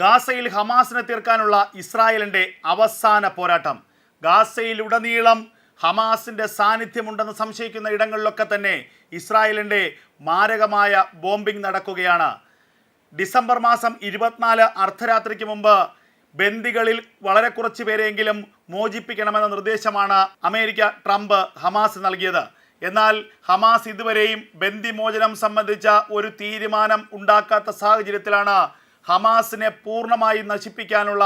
ഗാസയിൽ ഹമാസിനെ തീർക്കാനുള്ള ഇസ്രായേലിന്റെ അവസാന പോരാട്ടം. ഗാസയിലുടനീളം ഹമാസിന്റെ സാന്നിധ്യമുണ്ടെന്ന് സംശയിക്കുന്ന ഇടങ്ങളിലൊക്കെ തന്നെ ഇസ്രായേലിന്റെ മാരകമായ ബോംബിംഗ് നടക്കുകയാണ്. ഡിസംബർ മാസം ഇരുപത്തിനാല് അർദ്ധരാത്രിക്ക് മുമ്പ് ബന്ദികളിൽ വളരെ കുറച്ച് പേരെങ്കിലും മോചിപ്പിക്കണമെന്ന നിർദ്ദേശമാണ് അമേരിക്ക ട്രംപ് ഹമാസ് നൽകിയത്. എന്നാൽ ഹമാസ് ഇതുവരെയും ബന്ദിമോചനം സംബന്ധിച്ച ഒരു തീരുമാനം ഉണ്ടാക്കാത്ത സാഹചര്യത്തിലാണ് ഹമാസിനെ പൂർണമായി നശിപ്പിക്കാനുള്ള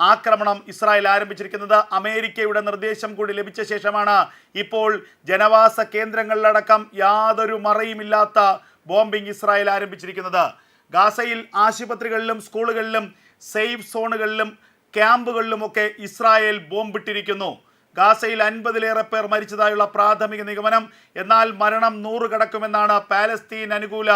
ആക്രമണം ഇസ്രായേൽ ആരംഭിച്ചിരിക്കുന്നത് അമേരിക്കയുടെ നിർദ്ദേശം കൂടി ലഭിച്ച ശേഷമാണ്. ഇപ്പോൾ ജനവാസ കേന്ദ്രങ്ങളിലടക്കം യാതൊരു മറയുമില്ലാത്ത ബോംബിംഗ് ഇസ്രായേൽ ആരംഭിച്ചിരിക്കുന്നത്. ഗാസയിൽ ആശുപത്രികളിലും സ്കൂളുകളിലും സേഫ് സോണുകളിലും ക്യാമ്പുകളിലുമൊക്കെ ഇസ്രായേൽ ബോംബിട്ടിരിക്കുന്നു. ഗാസയിൽ അൻപതിലേറെ പേർ മരിച്ചതായുള്ള പ്രാഥമിക നിഗമനം. എന്നാൽ മരണം നൂറ് കടക്കുമെന്നാണ് പാലസ്തീൻ അനുകൂല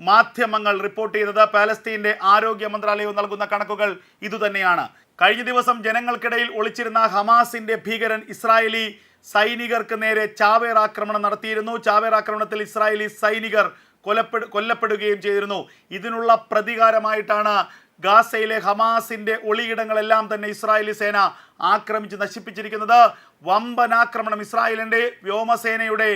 മാധ്യമങ്ങൾ റിപ്പോർട്ട് ചെയ്തത് പാലസ്തീന്റെ ആരോഗ്യ മന്ത്രാലയവും നൽകുന്ന കണക്കുകൾ ഇതുതന്നെയാണ്. കഴിഞ്ഞ ദിവസം ജനങ്ങൾക്കിടയിൽ ഒളിച്ചിരുന്ന ഹമാസിന്റെ ഭീകരൻ ഇസ്രായേലി സൈനികർക്ക് നേരെ ചാവേർ ആക്രമണം നടത്തിയിരുന്നു. ചാവേർ ആക്രമണത്തിൽ ഇസ്രായേലി സൈനികർ കൊലപ്പെടു കൊല്ലപ്പെടുകയും ചെയ്തിരുന്നു. ഇതിനുള്ള പ്രതികാരമായിട്ടാണ് ഗാസയിലെ ഹമാസിന്റെ ഒളിയിടങ്ങളെല്ലാം തന്നെ ഇസ്രായേലി സേന ആക്രമിച്ച് നശിപ്പിച്ചിരിക്കുന്നത്. വമ്പനാക്രമണം ഇസ്രായേലിന്റെ വ്യോമസേനയുടെ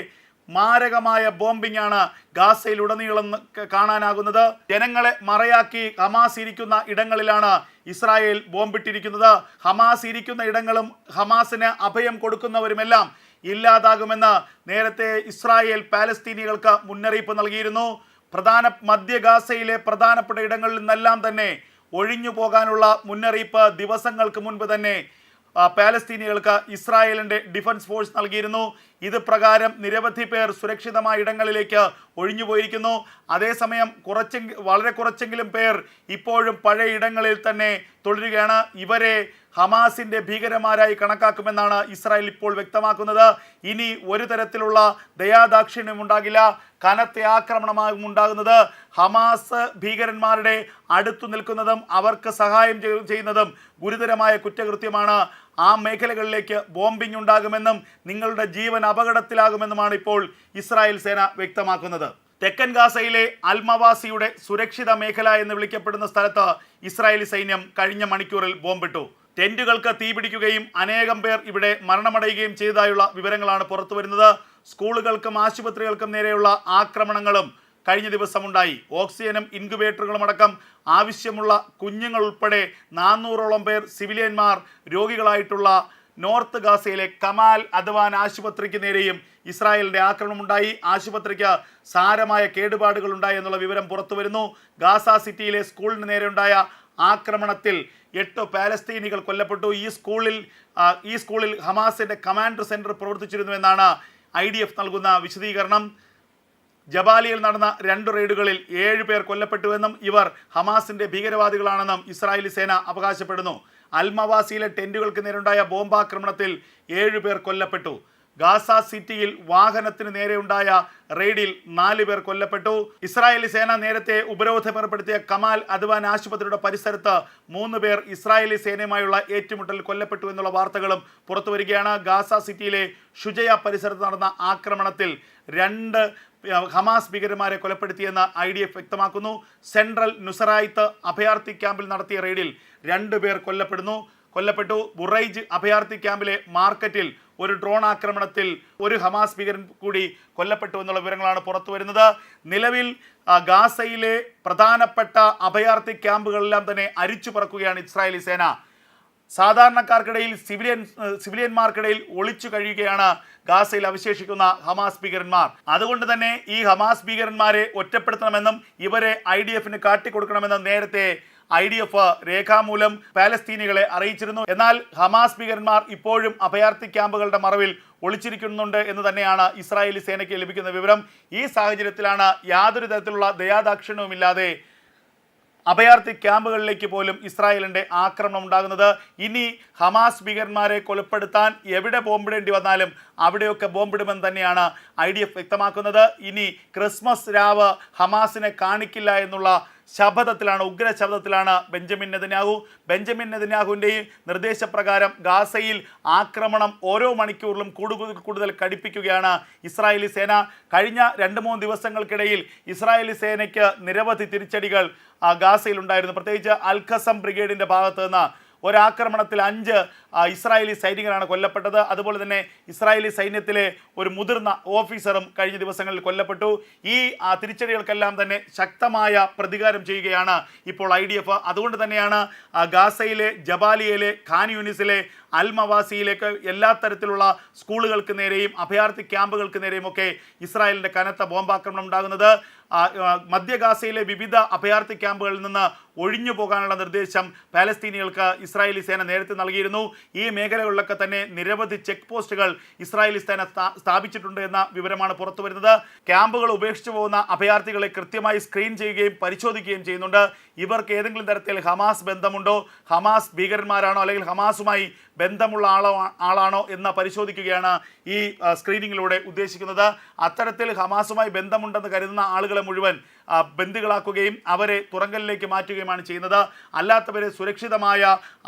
മാരകമായ ബോംബിംഗ് ആണ് ഗാസയിൽ ഉടനീളം ക- കാണാനാകുന്നത്. ജനങ്ങളെ മറയാക്കി ഹമാസ് ഇരിക്കുന്ന ഇടങ്ങളിലാണ് ഇസ്രായേൽ ബോംബിട്ടിരിക്കുന്നത്. ഹമാസ് ഇരിക്കുന്ന ഇടങ്ങളും ഹമാസിന് അഭയം കൊടുക്കുന്നവരുമെല്ലാം ഇല്ലാതാകുമെന്ന് നേരത്തെ ഇസ്രായേൽ പാലസ്തീനികൾക്ക് മുന്നറിയിപ്പ് നൽകിയിരുന്നു. പ്രധാന മധ്യ ഗാസയിലെ പ്രധാനപ്പെട്ട ഇടങ്ങളിൽ നിന്നെല്ലാം തന്നെ ഒഴിഞ്ഞു പോകാനുള്ള മുന്നറിയിപ്പ് ദിവസങ്ങൾക്ക് മുൻപ് തന്നെ പാലസ്തീനികൾക്ക് ഇസ്രായേലിന്റെ ഡിഫൻസ് ഫോഴ്സ് നൽകിയിരുന്നു. ഇത് പ്രകാരം നിരവധി പേർ സുരക്ഷിതമായ ഇടങ്ങളിലേക്ക് ഒഴിഞ്ഞു പോയിരിക്കുന്നു. അതേസമയം കുറച്ചെ വളരെ കുറച്ചെങ്കിലും പേർ ഇപ്പോഴും പഴയ ഇടങ്ങളിൽ തന്നെ തുടരുകയാണ്. ഇവരെ ഹമാസിന്റെ ഭീകരമാരായി കണക്കാക്കുമെന്നാണ് ഇസ്രായേൽ ഇപ്പോൾ വ്യക്തമാക്കുന്നത്. ഇനി ഒരു തരത്തിലുള്ള ദയാദാക്ഷിണ്യം ഉണ്ടാകില്ല. കനത്ത ആക്രമണമാകും ഉണ്ടാകുന്നത്. ഹമാസ് ഭീകരന്മാരുടെ അടുത്തു നിൽക്കുന്നതും അവർക്ക് സഹായം ചെയ്യുന്നതും ഗുരുതരമായ കുറ്റകൃത്യമാണ്. ആ മേഖലകളിലേക്ക് ബോംബിംഗ് ഉണ്ടാകുമെന്നും നിങ്ങളുടെ ജീവൻ അപകടത്തിലാകുമെന്നുമാണ് ഇപ്പോൾ ഇസ്രായേൽ സേന വ്യക്തമാക്കുന്നത്. തെക്കൻ ഗാസയിലെ അൽമവാസിയുടെ സുരക്ഷിത മേഖല എന്ന് വിളിക്കപ്പെടുന്ന സ്ഥലത്ത് ഇസ്രായേലി സൈന്യം കഴിഞ്ഞ മണിക്കൂറിൽ ബോംബിട്ടു. ടെന്റുകൾക്ക് തീപിടിക്കുകയും അനേകം പേർ ഇവിടെ മരണമടയുകയും ചെയ്തതായുള്ള വിവരങ്ങളാണ് പുറത്തുവരുന്നത്. സ്കൂളുകൾക്കും ആശുപത്രികൾക്കും നേരെയുള്ള ആക്രമണങ്ങളും കഴിഞ്ഞ ദിവസമുണ്ടായി. ഓക്സിജനും ഇൻക്യുബേറ്ററുകളും അടക്കം ആവശ്യമുള്ള കുഞ്ഞുങ്ങൾ ഉൾപ്പെടെ നാനൂറോളം പേർ സിവിലിയന്മാർ രോഗികളായിട്ടുള്ള നോർത്ത് ഗാസയിലെ കമാൽ അദ്വാൻ ആശുപത്രിക്ക് നേരെയും ഇസ്രായേലിന്റെ ആക്രമണമുണ്ടായി. ആശുപത്രിക്ക് സാരമായ കേടുപാടുകൾ ഉണ്ടായി എന്നുള്ള വിവരം പുറത്തു വരുന്നു. ഗാസ സിറ്റിയിലെ സ്കൂളിന് നേരെ ഉണ്ടായ ആക്രമണത്തിൽ എട്ട് പാലസ്തീനികൾ കൊല്ലപ്പെട്ടു. ഈ സ്കൂളിൽ ഈ സ്കൂളിൽ ഹമാസിന്റെ കമാൻഡർ സെന്റർ പ്രവർത്തിച്ചിരുന്നുവെന്നാണ് ഐ ഡി എഫ് നൽകുന്ന വിശദീകരണം. ജബാലിയിൽ നടന്ന രണ്ട് റെയ്ഡുകളിൽ ഏഴ് പേർ കൊല്ലപ്പെട്ടുവെന്നും ഇവർ ഹമാസിന്റെ ഭീകരവാദികളാണെന്നും ഇസ്രായേലി സേന അവകാശപ്പെടുന്നു. അൽമവാസിയിലെ ടെന്റുകൾക്ക് നേരുണ്ടായ ബോംബാക്രമണത്തിൽ ഏഴ് പേർ കൊല്ലപ്പെട്ടു. ഗാസ സിറ്റിയിൽ വാഹനത്തിന് നേരെയുണ്ടായ റെയ്ഡിൽ നാല് പേർ കൊല്ലപ്പെട്ടു. ഇസ്രായേലി സേന നേരത്തെ ഉപരോധം ഏർപ്പെടുത്തിയ കമാൽ അദ്വാൻ ആശുപത്രിയുടെ പരിസരത്ത് മൂന്ന് പേർ ഇസ്രായേലി സേനയുമായുള്ള ഏറ്റുമുട്ടൽ കൊല്ലപ്പെട്ടു എന്നുള്ള വാർത്തകളും പുറത്തു വരികയാണ്. ഗാസ സിറ്റിയിലെ ഷുജയ പരിസരത്ത് നടന്ന ആക്രമണത്തിൽ രണ്ട് ഹമാസ് ഭീകരന്മാരെ കൊലപ്പെടുത്തിയെന്ന് ഐ ഡി എഫ് വ്യക്തമാക്കുന്നു. സെൻട്രൽ നുസറായിത്ത് അഭയാർത്ഥി ക്യാമ്പിൽ നടത്തിയ റെയ്ഡിൽ രണ്ട് പേർ കൊല്ലപ്പെടുന്നു. കൊല്ലപ്പെട്ടു. ബുറൈജ് അഭയാർത്ഥി ക്യാമ്പിലെ മാർക്കറ്റിൽ ഒരു ഡ്രോൺ ആക്രമണത്തിൽ ഒരു ഹമാസ് ഭീകരൻ കൂടി കൊല്ലപ്പെട്ടു എന്നുള്ള വിവരങ്ങളാണ് പുറത്തു വരുന്നത്. നിലവിൽ ഗാസയിലെ പ്രധാനപ്പെട്ട അഭയാർത്ഥി ക്യാമ്പുകളെല്ലാം തന്നെ അരിച്ചു പറക്കുകയാണ് ഇസ്രായേലി സേന. സാധാരണക്കാർക്കിടയിൽ സിവിലിയൻ സിവിലിയന്മാർക്കിടയിൽ ഒളിച്ചു കഴിയുകയാണ് ഗാസയിൽ അവശേഷിക്കുന്ന ഹമാസ് ഭീകരന്മാർ. അതുകൊണ്ട് തന്നെ ഈ ഹമാസ് ഭീകരന്മാരെ ഒറ്റപ്പെടുത്തണമെന്നും ഇവരെ ഐ ഡി എഫിന് കാട്ടിക്കൊടുക്കണമെന്നും നേരത്തെ ഐ ഡി എഫ് രേഖാമൂലം പാലസ്തീനികളെ അറിയിച്ചിരുന്നു. എന്നാൽ ഹമാസ് ഭീകരന്മാർ ഇപ്പോഴും അഭയാർത്ഥി ക്യാമ്പുകളുടെ മറവിൽ ഒളിച്ചിരിക്കുന്നുണ്ട് എന്ന് തന്നെയാണ് ഇസ്രായേലി സേനയ്ക്ക് ലഭിക്കുന്ന വിവരം. ഈ സാഹചര്യത്തിലാണ് യാതൊരു തരത്തിലുള്ള ദയാദാക്ഷിണ്യവുമില്ലാതെ അഭയാർത്ഥി ക്യാമ്പുകളിലേക്ക് പോലും ഇസ്രായേലിന്റെ ആക്രമണം ഉണ്ടാകുന്നത്. ഇനി ഹമാസ് ഭീകരന്മാരെ കൊലപ്പെടുത്താൻ എവിടെ ബോംബിടേണ്ടി വന്നാലും അവിടെയൊക്കെ ബോംബിടുമെന്ന് തന്നെയാണ് ഐ വ്യക്തമാക്കുന്നത്. ഇനി ക്രിസ്മസ് രാവ് ഹമാസിനെ കാണിക്കില്ല എന്നുള്ള ശപഥത്തിലാണ് ഉഗ്ര ശബ്ദത്തിലാണ് ബെഞ്ചമിൻ നെതന്യാഹു. ബെഞ്ചമിൻ നെതന്യാഹുവിന്റെയും നിർദ്ദേശപ്രകാരം ഗാസയിൽ ആക്രമണം ഓരോ മണിക്കൂറിലും കൂടുതൽ കൂടുതൽ കടുപ്പിക്കുകയാണ് ഇസ്രായേലി സേന. കഴിഞ്ഞ രണ്ട് മൂന്ന് ദിവസങ്ങൾക്കിടയിൽ ഇസ്രായേലി സേനയ്ക്ക് നിരവധി തിരിച്ചടികൾ ആ, ഗാസയിലുണ്ടായിരുന്നു. പ്രത്യേകിച്ച് അൽഖസം ബ്രിഗേഡിന്റെ ഭാഗത്ത് നിന്ന് ഒരാക്രമണത്തിൽ അഞ്ച് ഇസ്രായേലി സൈനികരാണ് കൊല്ലപ്പെട്ടത്. അതുപോലെ തന്നെ ഇസ്രായേലി സൈന്യത്തിലെ ഒരു മുതിർന്ന ഓഫീസറും കഴിഞ്ഞ ദിവസങ്ങളിൽ കൊല്ലപ്പെട്ടു. ഈ തിരിച്ചടികൾക്കെല്ലാം തന്നെ ശക്തമായ പ്രതികാരം ചെയ്യുകയാണ് ഇപ്പോൾ ഐ അതുകൊണ്ട് തന്നെയാണ് ഗാസയിലെ ജബാലിയയിലെ ഖാൻ യൂണിസിലെ അൽമവാസിയിലേക്ക് എല്ലാ തരത്തിലുള്ള സ്കൂളുകൾക്ക് നേരെയും അഭയാർത്ഥി ക്യാമ്പുകൾക്ക് നേരെയും ഒക്കെ ഇസ്രായേലിന്റെ കനത്ത ബോംബാക്രമണം ഉണ്ടാകുന്നത്. ആ, ആ, മധ്യ ഗാസയിലെ വിവിധ അഭയാർത്ഥി ക്യാമ്പുകളിൽ നിന്ന് ഒഴിഞ്ഞു പോകാനുള്ള നിർദ്ദേശം പാലസ്തീനികൾക്ക് ഇസ്രായേലി സേന നേരത്തെ നൽകിയിരുന്നു. ഈ മേഖലകളിലൊക്കെ തന്നെ നിരവധി ചെക്ക് പോസ്റ്റുകൾ ഇസ്രായേലി സേന സ്ഥാപിച്ചിട്ടുണ്ട് എന്ന വിവരമാണ് പുറത്തു വരുന്നത്. ക്യാമ്പുകൾ ഉപേക്ഷിച്ചു പോകുന്ന അഭയാർത്ഥികളെ കൃത്യമായി സ്ക്രീൻ ചെയ്യുകയും പരിശോധിക്കുകയും ചെയ്യുന്നുണ്ട്. ഇവർക്ക് ഏതെങ്കിലും തരത്തിൽ ഹമാസ് ബന്ധമുണ്ടോ? ഹമാസ് ഭീകരന്മാരാണോ? അല്ലെങ്കിൽ ഹമാസുമായി ബന്ധമുള്ള ആളോ ആളാണോ എന്ന് പരിശോധിക്കുകയാണ് ഈ സ്ക്രീനിങ്ങിലൂടെ ഉദ്ദേശിക്കുന്നത്. അത്തരത്തിൽ ഹമാസുമായി ബന്ധമുണ്ടെന്ന് കരുതുന്ന ആളുകളെ മുഴുവൻ ബന്ദികളാക്കുകയും അവരെ തുറങ്കലിലേക്ക് മാറ്റുകയുമാണ് ചെയ്യുന്നത്. അല്ലാത്തവരെ സുരക്ഷിതമായ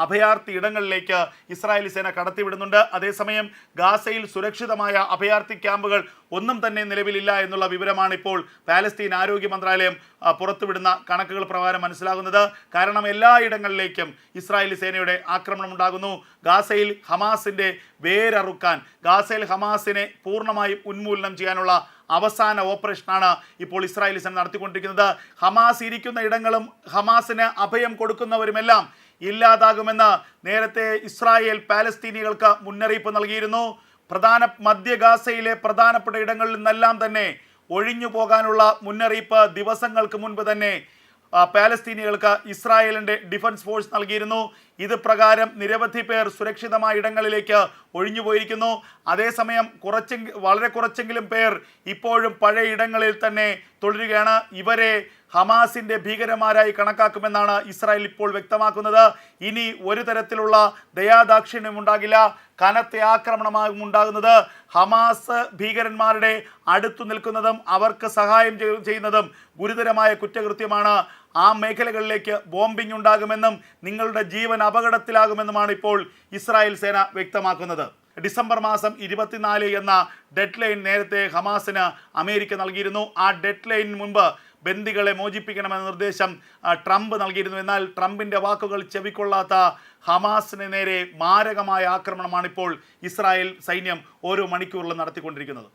അഭയാർത്ഥി ഇടങ്ങളിലേക്ക് ഇസ്രായേലി സേന കടത്തിവിടുന്നുണ്ട്. അതേസമയം ഗാസയിൽ സുരക്ഷിതമായ അഭയാർത്ഥി ക്യാമ്പുകൾ ഒന്നും തന്നെ നിലവിലില്ല എന്നുള്ള വിവരമാണ് ഇപ്പോൾ പാലസ്തീൻ ആരോഗ്യ മന്ത്രാലയം പുറത്തുവിടുന്ന കണക്കുകൾ പ്രകാരം മനസ്സിലാകുന്നത്. കാരണം എല്ലായിടങ്ങളിലേക്കും ഇസ്രായേലി സേനയുടെ ആക്രമണം ഉണ്ടാകുന്നു. ഗാസയിൽ ഹമാസിന്റെ വേരറുക്കാൻ ഗാസയിൽ ഹമാസിനെ പൂർണമായും ഉന്മൂലനം ചെയ്യാനുള്ള അവസാന ഓപ്പറേഷനാണ് ഇപ്പോൾ ഇസ്രായേലി സേന നടത്തിക്കൊണ്ടിരിക്കുന്നത്. ഹമാസ് ഇരിക്കുന്ന ഇടങ്ങളും ഹമാസിന് അഭയം കൊടുക്കുന്നവരുമെല്ലാം ഇല്ലാതാകുമെന്ന് നേരത്തെ ഇസ്രായേൽ പാലസ്തീനികൾക്ക് മുന്നറിയിപ്പ് നൽകിയിരുന്നു. പ്രധാന മധ്യ ഗാസയിലെ പ്രധാനപ്പെട്ട ഇടങ്ങളിൽ നിന്നെല്ലാം തന്നെ ഒഴിഞ്ഞു പോകാനുള്ള മുന്നറിയിപ്പ് ദിവസങ്ങൾക്ക് മുൻപ് തന്നെ പാലസ്തീനികൾക്ക് ഇസ്രായേലിന്റെ ഡിഫൻസ് ഫോഴ്സ് നൽകിയിരുന്നു. ഇത് പ്രകാരം നിരവധി പേർ സുരക്ഷിതമായ ഇടങ്ങളിലേക്ക് ഒഴിഞ്ഞുപോയിരിക്കുന്നു അതേസമയം കുറച്ചെങ്കിൽ വളരെ കുറച്ചെങ്കിലും പേർ ഇപ്പോഴും പഴയ ഇടങ്ങളിൽ തന്നെ തുടരുകയാണ്. ഇവരെ ഹമാസിന്റെ ഭീകരന്മാരായി കണക്കാക്കുമെന്നാണ് ഇസ്രായേൽ ഇപ്പോൾ വ്യക്തമാക്കുന്നത്. ഇനി ഒരു തരത്തിലുള്ള ദയാദാക്ഷിണ്യം ഉണ്ടാകില്ല. കനത്ത ആക്രമണമാകും ഉണ്ടാകുന്നത്. ഹമാസ് ഭീകരന്മാരുടെ അടുത്തു നിൽക്കുന്നതും അവർക്ക് സഹായം ചെയ്യുന്നതും ഗുരുതരമായ കുറ്റകൃത്യമാണ്. ആ മേഖലകളിലേക്ക് ബോംബിംഗ് ഉണ്ടാകുമെന്നും നിങ്ങളുടെ ജീവൻ അപകടത്തിലാകുമെന്നുമാണ് ഇപ്പോൾ ഇസ്രായേൽ സേന വ്യക്തമാക്കുന്നത്. ഡിസംബർ മാസം ഇരുപത്തിനാല് എന്ന ഡെഡ് ലൈൻ നേരത്തെ ഹമാസിന് അമേരിക്ക നൽകിയിരുന്നു. ആ ഡെഡ് ലൈൻ മുൻപ് ബന്ദികളെ മോചിപ്പിക്കണമെന്ന നിർദ്ദേശം ട്രംപ് നൽകിയിരുന്നു. എന്നാൽ ട്രംപിന്റെ വാക്കുകൾ ചെവിക്കൊള്ളാത്ത ഹമാസിന് നേരെ മാരകമായ ആക്രമണമാണിപ്പോൾ ഇസ്രായേൽ സൈന്യം ഓരോ മണിക്കൂറിലും നടത്തിക്കൊണ്ടിരിക്കുന്നത്.